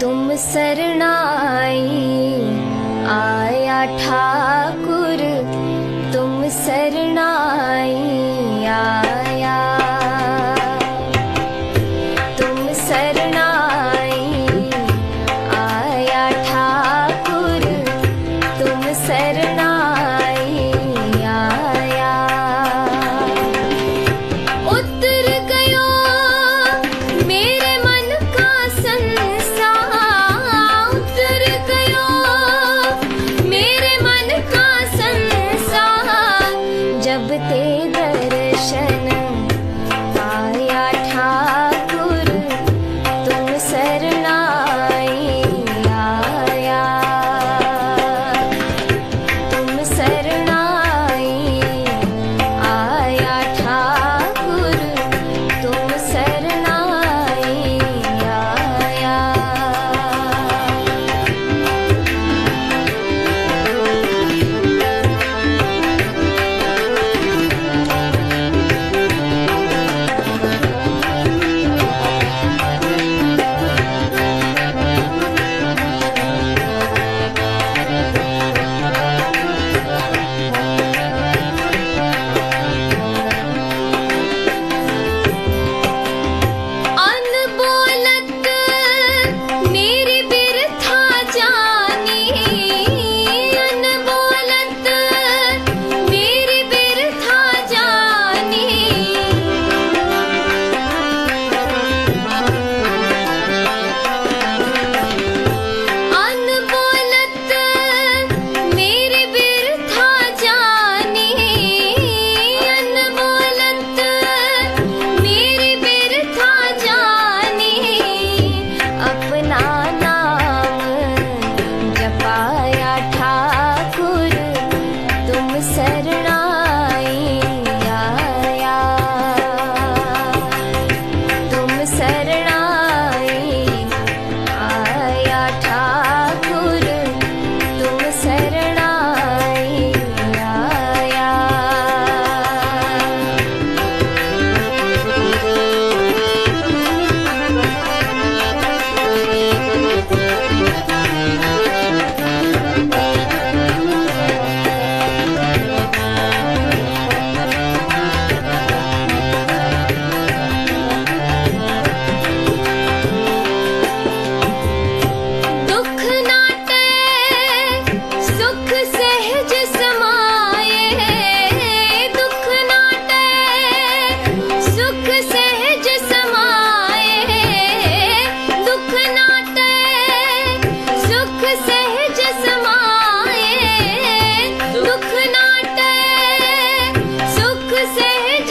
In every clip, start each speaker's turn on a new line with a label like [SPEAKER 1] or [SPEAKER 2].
[SPEAKER 1] तुम सरनाई आया ठाकुर तुम सरनाई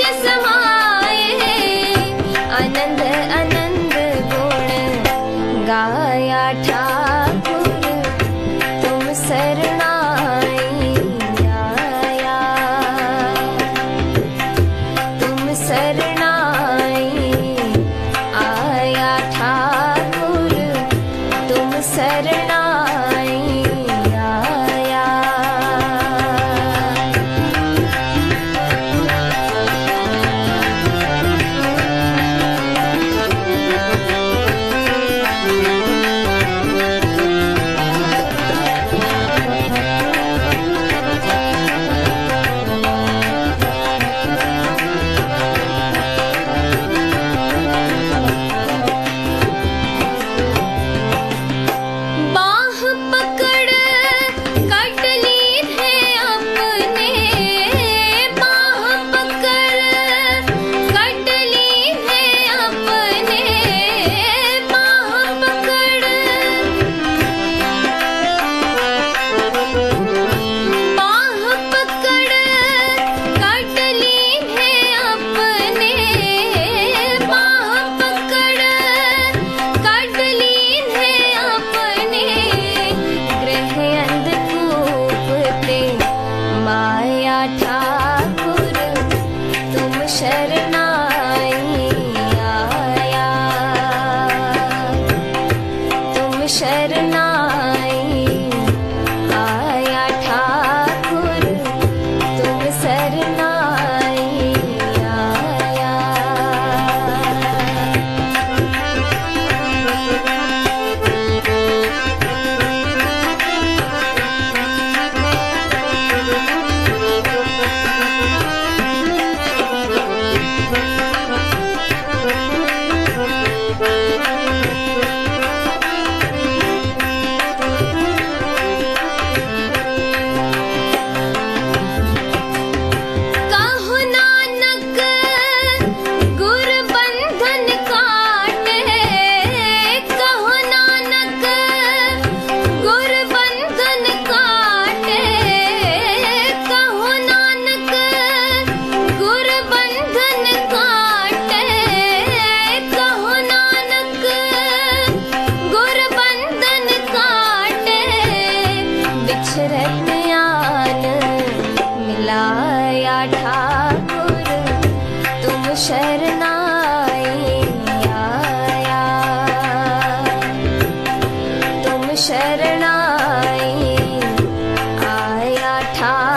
[SPEAKER 1] is ठाकुर तुम शरणाए आया तुम शरणाए आया ठाकुर